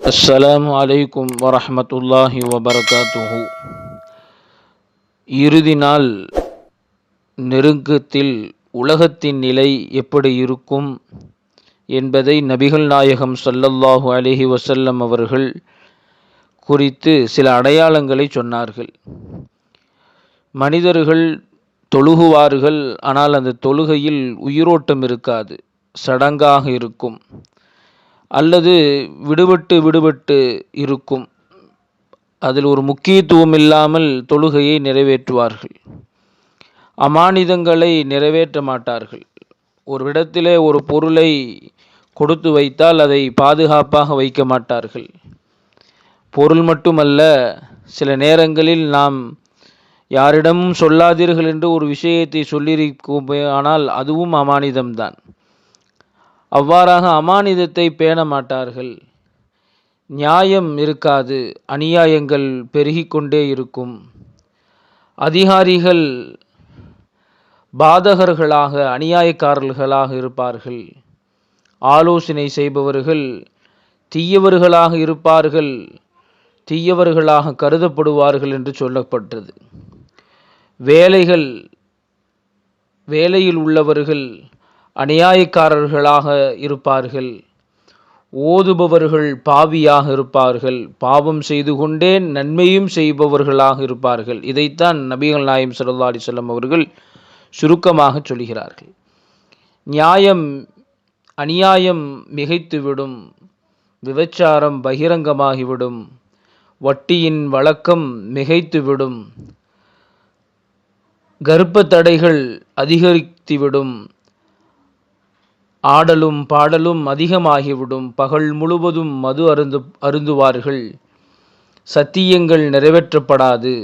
அஸ்ஸலாமு அலைக்கும் வரஹ்மத்துல்லாஹி வபரகாத்துஹு. இறுதி நாள் நெருக்கத்தில் உலகத்தின் நிலை எப்படி இருக்கும் என்பதை நபிகள் நாயகம் சல்லல்லாஹு அலைஹி வசல்லம் அவர்கள் குறித்து சில அடையாளங்களை சொன்னார்கள். மனிதர்கள் தொழுகுவார்கள் ஆனால் அந்த தொழுகையில் உயிரோட்டம் இருக்காது சடங்காக இருக்கும். அல்லது விடுபட்டு விடுபட்டு இருக்கும். அதில் ஒரு முக்கியத்துவம் இல்லாமல் தொழுகையை நிறைவேற்றுவார்கள். அமானிதங்களை நிறைவேற்ற மாட்டார்கள். ஒரு இடத்திலே ஒரு பொருளை கொடுத்து வைத்தால் அதை பாதுகாப்பாக வைக்க மாட்டார்கள். பொருள் மட்டுமல்ல சில நேரங்களில் நாம் யாரிடமும் சொல்லாதீர்கள் என்று ஒரு விஷயத்தை சொல்லியிருக்கோமே ஆனால் அதுவும் அமானிதம்தான். அவ்வாறாக அமானிதத்தை பேண மாட்டார்கள். நியாயம் இருக்காது அநியாயங்கள் பெருகிக்கொண்டே இருக்கும். அதிகாரிகள் பாதகர்களாக அநியாயக்காரர்களாக இருப்பார்கள். ஆலோசனை செய்பவர்கள் தீயவர்களாக இருப்பார்கள். தீயவர்களாக கருதப்படுவார்கள் என்று சொல்லப்பட்டது. வேலைகள் வேலையில் உள்ளவர்கள் அநியாயக்காரர்களாக இருப்பார்கள். ஓதுபவர்கள் பாவியாக இருப்பார்கள். பாவம் செய்து கொண்டே நன்மையும் செய்பவர்களாக இருப்பார்கள். இதைத்தான் நபிகள் நாயம் சல்லா அலிசல்லம் அவர்கள் சுருக்கமாக சொல்கிறார்கள். நியாயம் அநியாயம் மிகைத்துவிடும். விபச்சாரம் பகிரங்கமாகிவிடும். வட்டியின் வழக்கம் மிகைத்துவிடும். கர்ப்ப தடைகள் அதிகரித்துவிடும். ஆடலும் பாடலும் அதிகமாகிவிடும். பகல் முழுவதும் மது அருந்து அருந்துவார்கள். சத்தியங்கள் நிறைவேற்றப்படாது.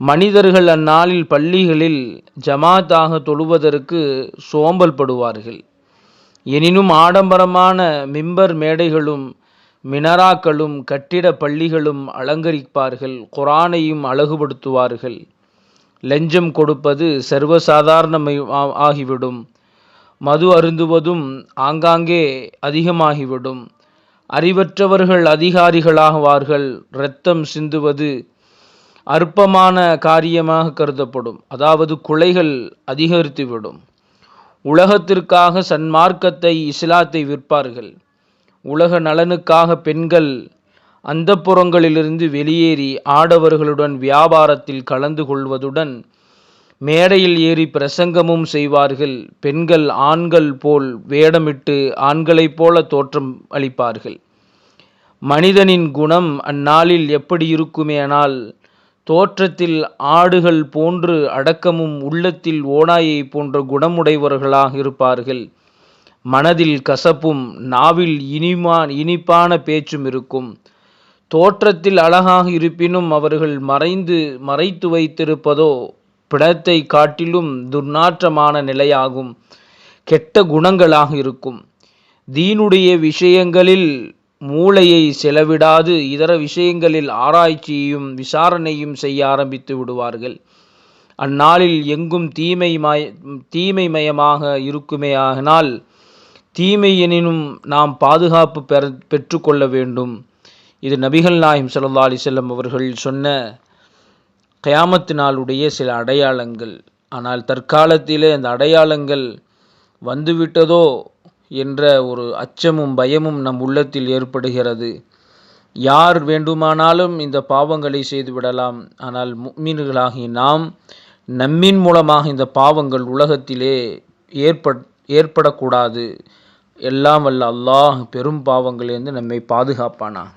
மனிதர்கள் அந்நாளில் பள்ளிகளில் ஜமாத்தாக தொழுவதற்கு சோம்பல் படுவார்கள். எனினும் ஆடம்பரமான மிம்பர் மேடைகளும் மினராக்களும் கட்டிட பள்ளிகளும் அலங்கரிப்பார்கள். குரானையும் அழகுபடுத்துவார்கள். லஞ்சம் கொடுப்பது சர்வசாதாரணமை ஆகிவிடும். மது அருந்துவதும் ஆங்காங்கே அதிகமாகிவிடும். அறிவற்றவர்கள் அதிகாரிகளாகுவார்கள் இரத்தம் சிந்துவது அற்பமான காரியமாக கருதப்படும். அதாவது குலைகள் அதிகரித்துவிடும். உலகத்திற்காக சன்மார்க்கத்தை இஸ்லாத்தை விற்பார்கள். உலக நலனுக்காக பெண்கள் அந்த புறங்களிலிருந்து வெளியேறி ஆடவர்களுடன் வியாபாரத்தில் கலந்து கொள்வதுடன் மேடையில் ஏறி பிரசங்கமும் செய்வார்கள். பெண்கள் ஆண்கள் போல் வேடமிட்டு ஆண்களைப் போல தோற்றம் அளிப்பார்கள். மனிதனின் குணம் அந்நாளில் எப்படி இருக்குமேனால் தோற்றத்தில் ஆடுகள் போன்று அடக்கமும் உள்ளத்தில் ஓனாயை போன்ற குணமுடையவர்களாக இருப்பார்கள். மனதில் கசப்பும் நாவில் இனிமா இனிப்பான பேச்சும் இருக்கும். தோற்றத்தில் அழகாக இருப்பினும் அவர்கள் மறைந்து மறைத்து வைத்திருப்பதோ பிணத்தை காட்டிலும் துர்நாற்றமான நிலையாகும். கெட்ட குணங்களாக இருக்கும். தீனுடைய விஷயங்களில் மூளையை செலவிடாது இதர விஷயங்களில் ஆராய்ச்சியையும் விசாரணையும் செய்ய ஆரம்பித்து விடுவார்கள். அந்நாளில் எங்கும் தீமை மய தீமை மயமாக இருக்குமே ஆகினால் தீமை எனினும் நாம் பாதுகாப்பு பெற பெற்றுக்கொள்ள வேண்டும். இது நபிகள் நாயம் சல்லா அலிசல்லம் அவர்கள் சொன்ன கயாமத்து நாளுடைய சில அடையாளங்கள். ஆனால் தற்காலத்திலே அந்த அடையாளங்கள் வந்துவிட்டதோ என்ற ஒரு அச்சமும் பயமும் நம் உள்ளத்தில் ஏற்படுகிறது. யார் வேண்டுமானாலும் இந்த பாவங்களை செய்துவிடலாம். ஆனால் மீன்களாகி நாம் நம்மின் மூலமாக இந்த பாவங்கள் உலகத்திலே ஏற்பட் ஏற்படக்கூடாது. எல்லாம் வல்ல அல்லாஹ் பெரும் பாவங்களிலிருந்து நம்மை பாதுகாப்பானாக.